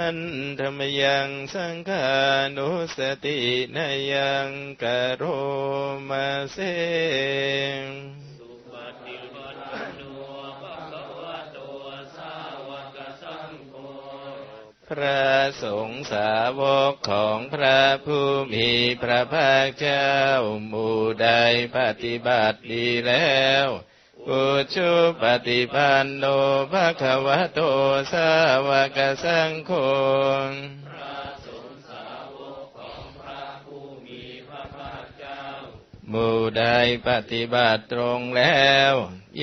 หันธรรมยังสังขานุสตินายังกโรมาเสสุปฏิปันโนภะคะวะโตสาวกสังโฆพระสงฆ์สาวกของพระผู้มีพระภาคเจ้าหมู่ใดปฏิบัติดีแล้ว อุชุปฏิปันโนภะคะวะโตสาวกสังโฆหมู่ใดปฏิบัติตรงแล้ว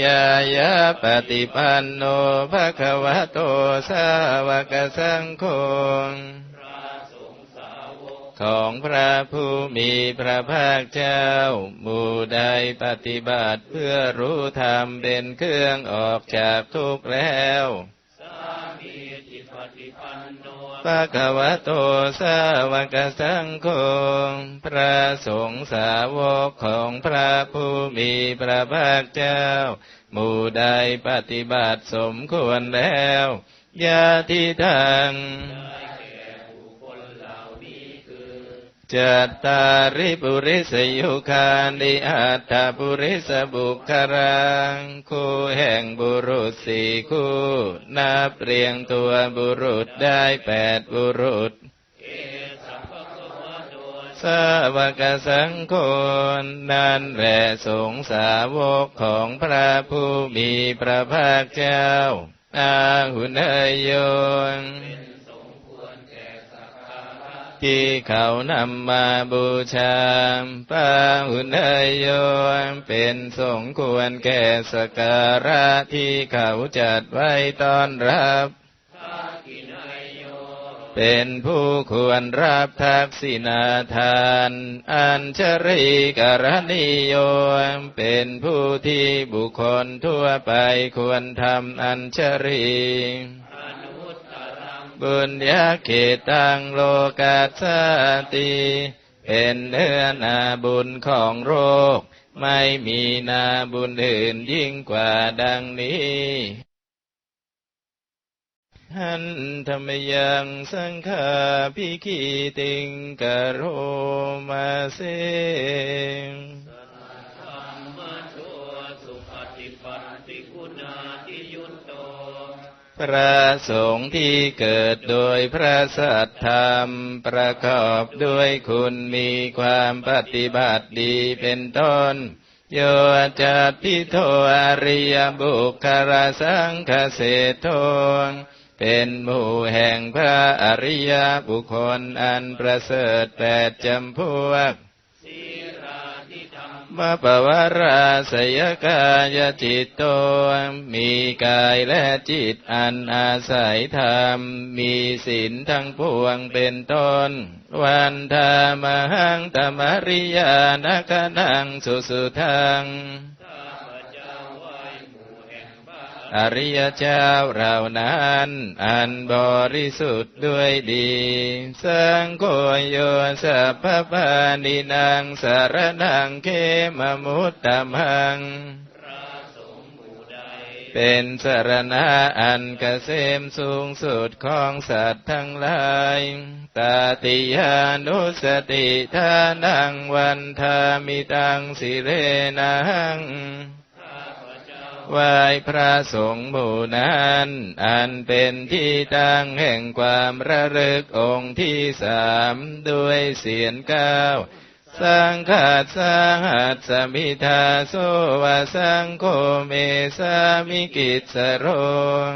ยายาปฏิปันโนภะคะวะโตสาวกสังโฆ พระสงฆ์สาวก ของพระผู้มีพระภาคเจ้า หมู่ใดปฏิบัติเพื่อรู้ธรรมเป็นเครื่องออกจากทุกข์แล้วปะคะวะโตสาวกสังโฆพระสงฆ์สาวกของพระผู้มีพระภาคเจ้า หมู่ใดปฏิบัติสมควรแล้วยาทิทาง จตาริปุริสยุคานิอัตตปุริสบุคารังคู่แห่งบุรุษสี่คู่นับเรียงตัวบุรุษได้แปดบุรุษเอสัพพะคะวะโตสาวกสังโฆนั่นแหละสงสาวกของพระผู้มีพระภาคเจ้าอาหุนยโยน เป็นสมควรแก่สัก การะที่เขานำมาบูชาปาหุนยโยเป็นสงควรแก่สการะที่เขาจัดไว้ต้อนรับเป็นผู้ควรรับทักษิณาทาน อัญชริกรณิโยมเป็นผู้ที่บุคคลทั่วไปควรทำอัญชรีอนุตตรัง บุญญาเขตังโลกัสสติเป็นเนื้อนาบุญของโรค ไม่มีนาบุญอื่นยิ่งกว่าดังนี้หันธรรมยังสังฆาพิคีติงกโรมาเสธรรมโชสุปฏิปันติคุณาทิยุ พระสงฆ์ที่เกิดโดยพระสัทธรรม ประกอบด้วยคุณมีความปฏิบัติดีเป็นต้น โยจัตพิโทอริยบุคคลสังคเสโทเป็นหมู่แห่งพระอริยบุคคลอันประเสริฐแปดจำพวก มาปวาราสยกายจิตโต มีกายและจิตอันอาศัยธรรม มีศีลทั้งปวงเป็นต้น วันธามหังตมริยานักนังสุสุทัง อริยเจ้าเหล่านั้น อันบริสุทธิ์ด้วยดี สังโฆโยสัพพปานินางสารนังเขมมุตตมังเป็นสารณะอันเกษมสูงสุดของสัตว์ทั้งหลาย ตาติยานุสติทานังวันทามิตังสิเรนัง ไหว้พระสงฆ์ผู้นั้น อันเป็นที่ตั้งแห่งความระลึกองค์ที่สามด้วยเสียงก้าวสังขาดสังหัสสมิทาโสวาสังโฆเมสามิกิจสรง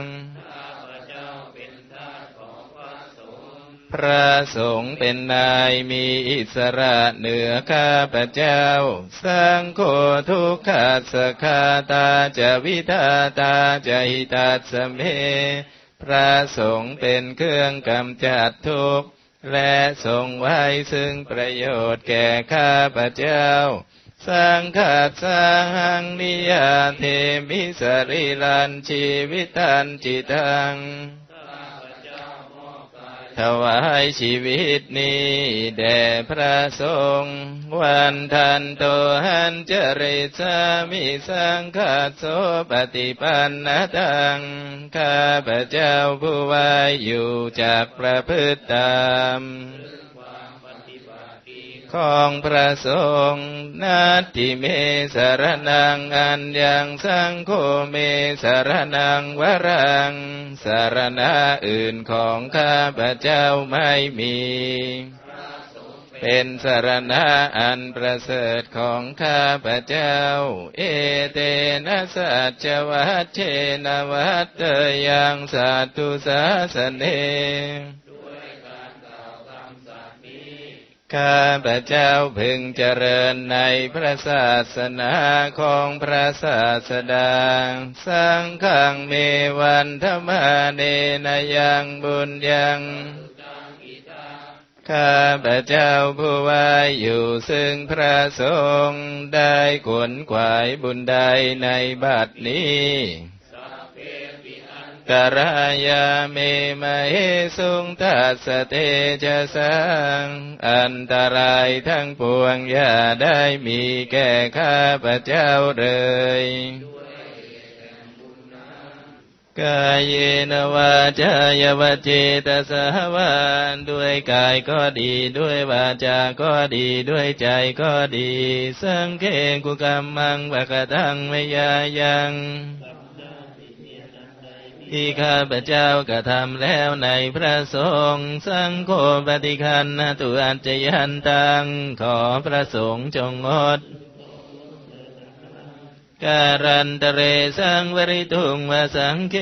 พระสงฆ์เป็นนายมีอิสระเหนือข้าพเจ้าสังโฆทุกขาสคาตาจะวิทาตาจะหิตาสเม พระสงฆ์เป็นเครื่องกำจัดทุกข์และทรงไว้ซึ่งประโยชน์แก่ข้าพเจ้า สังฆาสังนิยาเทมิสริลันชีวิตันจิตัง ถวายชีวิตนี้แด่พระสงฆ์วันทันโตหันเจริสามิสังฆาโสปฏิปันนตังข้าพระเจ้าผู้ไว้อยู่จากประพฤติตาม ของพระสงฆ์นาทิเมสารนังอันยังสังโฆเมสารนังวรัง สารณะอื่นของข้าพระเจ้าไม่มีเป็นสารณะอันประเสริฐของข้าพระเจ้า เอเตนะสัจวัชเชนวัตเตยังสัตตุสาสเน ข้าพระเจ้าพึงเจริญในพระศาสนาของพระศาสดาสังฆังเมวันธรรมาเนนยังบุญยังข้าพระเจ้าผู้ไว้อยู่ซึ่งพระสงฆ์ได้ขวนขวายบุญใดในบัดนี้ กรายาเมมะเหสุงทัสเตจะสังอันตรายทั้งปวงอย่าได้มีแก่ข้าพระเจ้าเลยกายเยนวาจายวเจตสหวานด้วยกายก็ดีด้วยวาจาก็ดีด้วยใจก็ดี สังเกกุกรรมังบกตังไมยายัง ที่ข้าพเจ้ากระทำแล้วในพระสงฆ์สังโฆปฏิคันนตุอัจยันตัง ขอพระสงฆ์จงงดการันตเรสังวริทุงวสังเก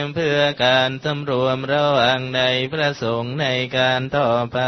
มเพื่อการสำรวมระวังในพระสงฆ์ในการต่อไป